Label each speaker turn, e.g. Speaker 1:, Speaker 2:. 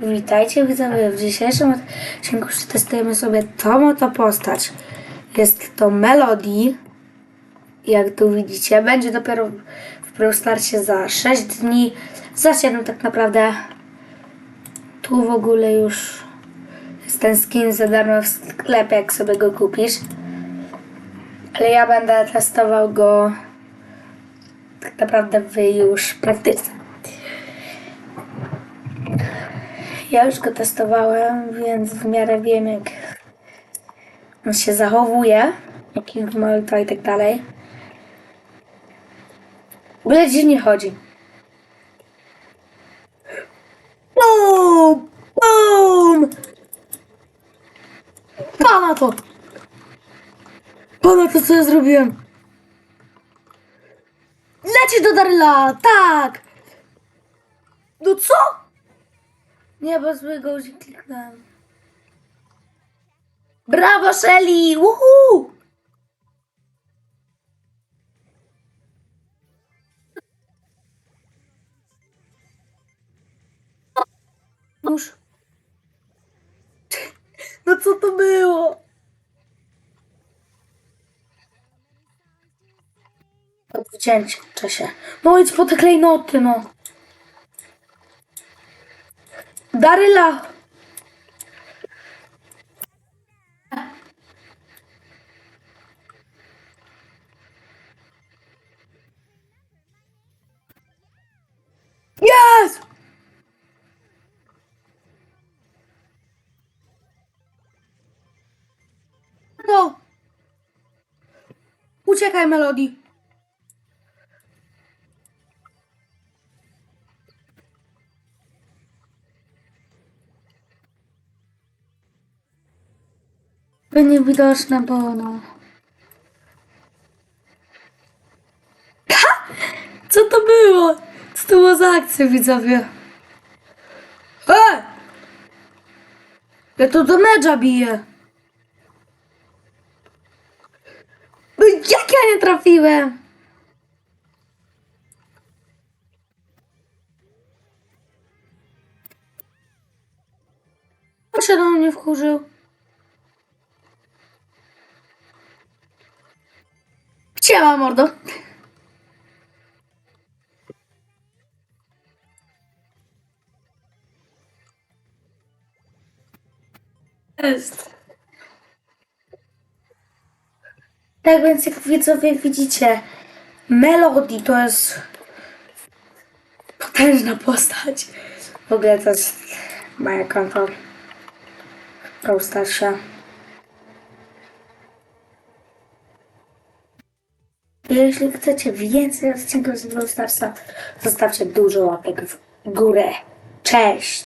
Speaker 1: Witajcie widzowie, w dzisiejszym odcinku testujemy sobie tą oto postać. Jest to Melody, jak tu widzicie. Będzie dopiero w Brawl Starsie za 6 dni, za 7 tak naprawdę. Tu w ogóle już jest ten skin za darmo w sklepie, jak sobie go kupisz. Ale ja będę testował go tak naprawdę w już praktyce. Ja już go testowałem, więc w miarę wiem, jak on się zachowuje, jaki ma i tak dalej. Ogóle dziwnie chodzi. Bum! Bum! Pana to! Pana to, co ja zrobiłem! Leci do Daryla! Tak! No co? Nie, bo zły guzik kliknąłem. Brawo, Shelly! Woohoo! Już. No co to było? Odwdzięczę się. Idź po te klejnoty, no. Daryla! Yes! No! Uciekaj, Melody. To niewidoczne było, no. Co to było? Co to było za akcja, widzowie? E! Ja to do medża biję. No jak ja nie trafiłem? On się do mnie wkurzył. Siema, mordo. Jest. Tak więc jak widzowie widzicie, Melody to jest potężna postać. W ogóle to jest moja konto Brawl Jeśli chcecie więcej odcinków z Brawl Starsa, zostawcie dużo łapek w górę. Cześć!